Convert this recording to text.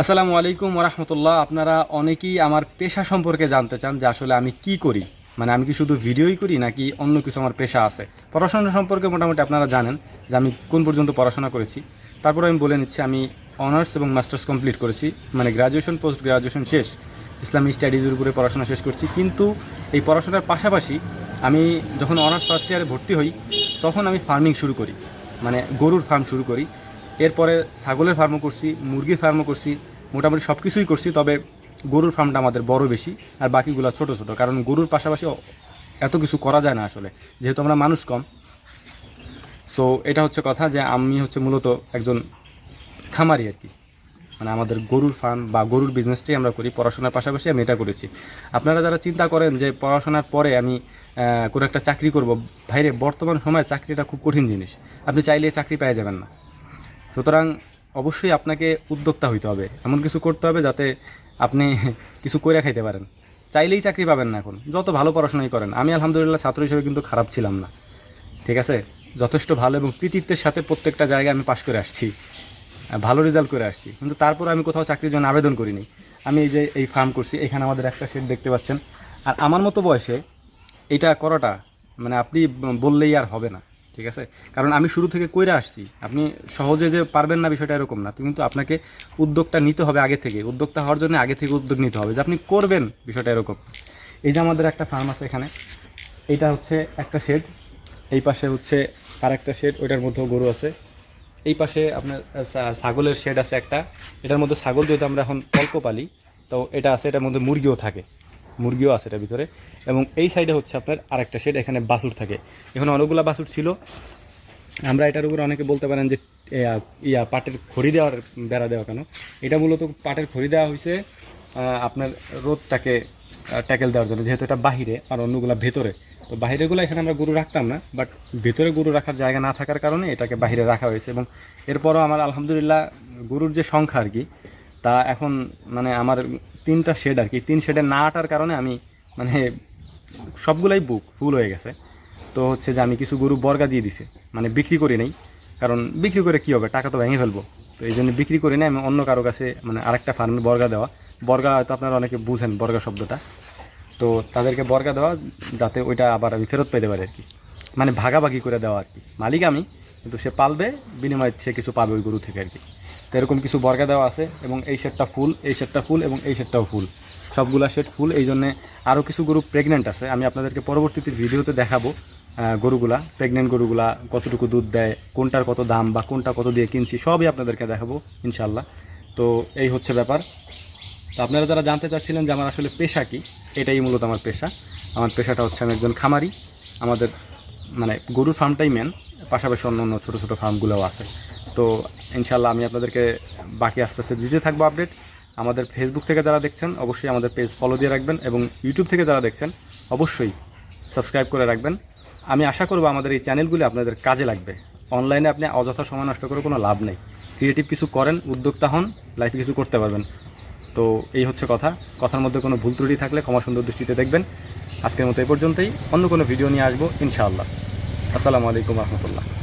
আসসালামু আলাইকুম রহমতুল্লাহ আপনারা অনেকেই আমার পেশা সম্পর্কে জানতে চান যে আসলে আমি কি করি। মানে আমি কি শুধু ভিডিওই করি নাকি অন্য কিছু আমার পেশা আছে? পড়াশোনা সম্পর্কে মোটামুটি আপনারা জানেন যে আমি কোন পর্যন্ত পড়াশোনা করেছি। তারপরে আমি বলে নিচ্ছি, আমি অনার্স এবং মাস্টার্স কমপ্লিট করেছি। মানে গ্রাজুয়েশন, পোস্ট গ্রাজুয়েশন শেষ। ইসলামী স্টাডিজের উপরে পড়াশোনা শেষ করছি। কিন্তু এই পড়াশোনার পাশাপাশি আমি যখন অনার্স ফার্স্ট ইয়ারে ভর্তি হই, তখন আমি ফার্মিং শুরু করি। মানে গরুর ফার্ম শুরু করি। এরপরে ছাগলের ফার্মও করছি, মুরগির ফার্মও করছি, মোটামুটি সব কিছুই করছি, তবে গরুর ফার্মটা আমাদের বড় বেশি আর বাকিগুলো ছোট ছোট, কারণ গরুর পাশাপাশি এত কিছু করা যায় না আসলে, যেহেতু আমরা মানুষ কম। সো এটা হচ্ছে কথা যে আমি হচ্ছে মূলত একজন খামারি আর কি। মানে আমাদের গরুর ফার্ম বা গরুর বিজনেসটাই আমরা করি, পড়াশোনার পাশাপাশি আমি এটা করেছি। আপনারা যারা চিন্তা করেন যে পড়াশোনার পরে আমি কোনো একটা চাকরি করব, ভাইরে, বর্তমান সময়ে চাকরিটা খুব কঠিন জিনিস। আপনি চাইলে চাকরি পেয়ে যাবেন না। সুতরাং অবশ্যই আপনাকে উদ্যোক্তা হইতে হবে। এমন কিছু করতে হবে যাতে আপনি কিছু করে খাইতে পারেন। চাইলেই চাকরি পাবেন না এখন। যত ভালো পড়াশোনাই করেন, আমি আলহামদুলিল্লাহ ছাত্র হিসেবে কিন্তু খারাপ ছিলাম না। ঠিক আছে? যথেষ্ট ভালো এবং কৃতিত্বের সাথে প্রত্যেকটা জায়গায় আমি পাশ করে আসছি। ভালো রেজাল্ট করে আসছি। কিন্তু তারপর আমি কোথাও চাকরির জন্য আবেদন করিনি। আমি এই যে এই ফার্ম করছি, এখানে আমাদের একটা শেড দেখতে পাচ্ছেন। আর আমার মতো বয়সে এটা করাটা মানে আপনি বললেই আর হবে না। ঠিক আছে? কারণ আমি শুরু থেকে কইরা আসছি, আপনি সহজে যে পারবেন না বিষয়টা এরকম না, কিন্তু আপনাকে উদ্যোগটা নিতে হবে আগে থেকে। উদ্যোক্তা হওয়ার জন্য আগে থেকে উদ্যোগ নিতে হবে যে আপনি করবেন বিষয়টা এরকম। এই যে আমাদের একটা ফার্ম আছে এখানে, এইটা হচ্ছে একটা শেড এই পাশে হচ্ছে আর একটা শেড ওইটার মধ্যেও গরু আছে। এই পাশে আপনার ছাগলের শেড আছে একটা, এটার মধ্যে ছাগল যেহেতু আমরা এখন অল্প পালি, তো এটা আছে, এটার মধ্যে মুরগিও থাকে। মুরগিও আছে এটার ভিতরে। এবং এই সাইডে হচ্ছে আপনার আরেকটা শেড এখানে বাসুর থাকে। এখানে অনেকগুলা বাসুর ছিল। আমরা এটার উপর অনেকে বলতে পারেন যে ইয়া, পাটের খড়ি দেওয়ার বেড়া দেওয়া কেন? এটা মূলত পাটের খড়ি দেওয়া হয়েছে আপনার রোদটাকে ট্যাকেল দেওয়ার জন্য যেহেতু এটা বাহিরে আর অন্যগুলা ভেতরে। তো বাহিরেগুলো এখানে আমরা গরু রাখতাম না বাট ভেতরে গরু রাখার জায়গা না থাকার কারণে এটাকে বাহিরে রাখা হয়েছে। এবং এরপরও আমার আলহামদুলিল্লাহ গরুর যে সংখ্যা আর কি তা এখন মানে আমার তিনটা শেড আর কি। তিন শেডে না আটার কারণে আমি মানে সবগুলাই বুক ফুল হয়ে গেছে। তো হচ্ছে যে আমি কিছু গরু বর্গা দিয়ে দিছে। মানে বিক্রি করি নাই। কারণ বিক্রি করে কি হবে? টাকা তো ভেঙে ফেলব। তো এই জন্য বিক্রি করি না আমি অন্য কারও কাছে মানে আরেকটা ফার্মে বর্গা দেওয়া। বর্গা হয়তো আপনারা অনেকে বুঝেন বর্গা শব্দটা। তো তাদেরকে বর্গা দেওয়া যাতে ওইটা আবার আমি ফেরত পেতে পারি আর কি। মানে ভাগাভাগি করে দেওয়া আর কি। মালিক আমি, কিন্তু সে পালবে, বিনিময়ে সে কিছু পাবে ওই গরু থেকে আর কি। তো এরকম কিছু বর্গা দেওয়া আছে এবং এই সেটটা ফুল, এই সেটটা ফুল এবং এই সেটটাও ফুল। সবগুলা সেট ফুল, এই জন্যে আরও কিছু গরু প্রেগনেন্ট আছে। আমি আপনাদেরকে পরবর্তীতে ভিডিওতে দেখাবো গরুগুলা প্রেগনেন্ট গরুগুলা, কতটুকু দুধ দেয়, কোনটার কত দাম বা কোনটা কত দিয়ে কিনছি, সবই আপনাদেরকে দেখাবো ইনশাল্লাহ তো এই হচ্ছে ব্যাপার। তো আপনারা যারা জানতে চাচ্ছিলেন যে আমার আসলে পেশা কি, এটাই মূলত আমার পেশা। আমার পেশাটা হচ্ছে আমি একজন খামারি। আমাদের মানে গরুর ফার্মটাই মেন পাশাপাশি অন্য অন্য ছোটো ছোটো ফার্মগুলোও আছে। তো ইনশাল্লাহ আমি আপনাদেরকে বাকি আস্তে আস্তে দিতে থাকব আপডেট। আমাদের ফেসবুক থেকে যারা দেখছেন, অবশ্যই আমাদের পেজ ফলো দিয়ে রাখবেন এবং ইউটিউব থেকে যারা দেখছেন, অবশ্যই সাবস্ক্রাইব করে রাখবেন। আমি আশা করব আমাদের এই চ্যানেলগুলি আপনাদের কাজে লাগবে। অনলাইনে আপনি অযথা সময় নষ্ট করে কোনো লাভ নেই। ক্রিয়েটিভ কিছু করেন, উদ্যোক্তা হন লাইফে কিছু করতে পারবেন। তো এই হচ্ছে কথা। কথার মধ্যে কোনো ভুল ত্রুটি থাকলে ক্ষমা সুন্দর দৃষ্টিতে দেখবেন। আজকের মতো এ পর্যন্তই। অন্য কোনো ভিডিও নিয়ে আসব, ইনশাআল্লাহ। আসসালামু আলাইকুম রহমতুল্লাহ।